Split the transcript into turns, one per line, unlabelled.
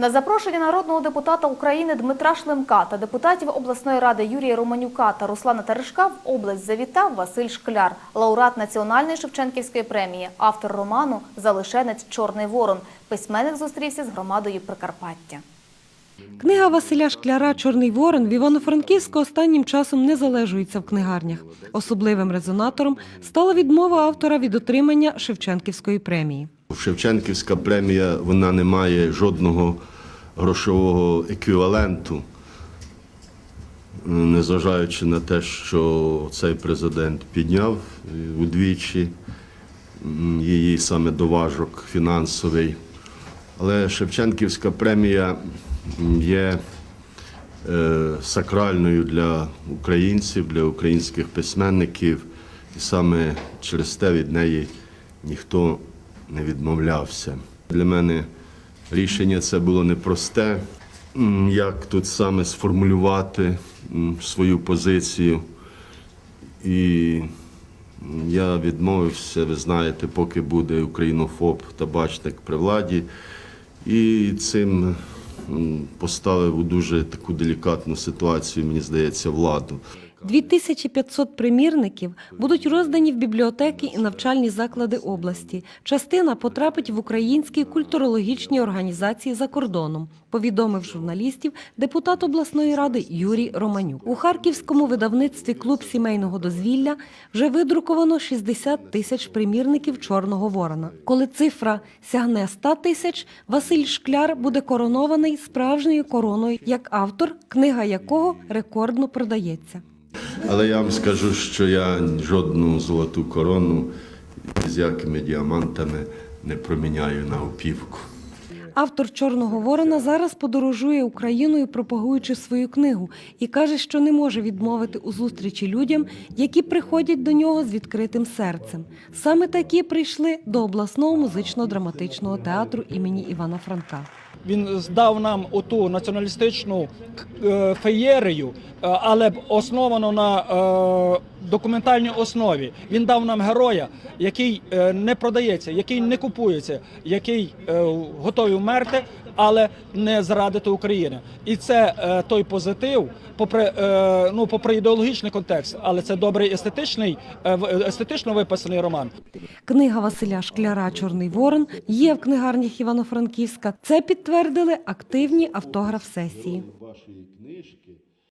На запрошення народного депутата України Дмитра Шлемка та депутатів обласної ради Юрія Романюка та Руслана Терешка в область завітав Василь Шкляр, лауреат Національної Шевченківської премії, автор роману Залишенець Чорний Ворон. Письменник зустрівся з громадою Прикарпаття.
Книга Василя Шкляра Чорний ворон в Івано-Франківську останнім часом не залежується в книгарнях. Особливим резонатором стала відмова автора від отримання Шевченківської премії.
Шевченківська премія вона не має жодного грошового еквіваленту, незважаючи на те, що цей президент підняв удвічі її саме доважок фінансовий. Але Шевченківська премія є е, сакральною для українців, для українських письменників, і саме через те від неї ніхто не відмовлявся. Для мене рішення це було непросте, як тут саме сформулювати свою позицію. І я відмовився, ви знаєте, поки буде українофоб та бачник при владі. І цим поставив у дуже таку делікатну ситуацію, мені здається, владу.
2500 примірників будуть роздані в бібліотеки і навчальні заклади області. Частина потрапить в українські культурологічні організації за кордоном, повідомив журналістів депутат обласної ради Юрій Романюк. У харківському видавництві клуб сімейного дозвілля вже видруковано 60 тисяч примірників Чорного ворона. Коли цифра сягне 100 тисяч, Василь Шкляр буде коронований справжньою короною як автор, книга якого рекордно продається.
Але я вам скажу, що я жодну золоту корону з якими діамантами не проміняю на опівку.
Автор Чорного Ворона зараз подорожує Україною, пропагуючи свою книгу, і каже, що не може відмовити у зустрічі людям, які приходять до нього з відкритим серцем. Саме такі прийшли до обласного музично-драматичного театру імені Івана Франка.
Він здав нам оту націоналістичну е, феєрію, е, але основано на е, документальній основі. Він дав нам героя, який е, не продається, який не купується, який е, готовий вмерти, але не зрадити України. І це е, той позитив, попри, ну, попри ідеологічний контекст, але це добрий естетичний, в- естетично виписаний роман.
Книга Василя Шкляра Чорний Ворон є в книгарнях Івано-Франківська. Це підтвердили активні автограф-сесії.
Вашої книжки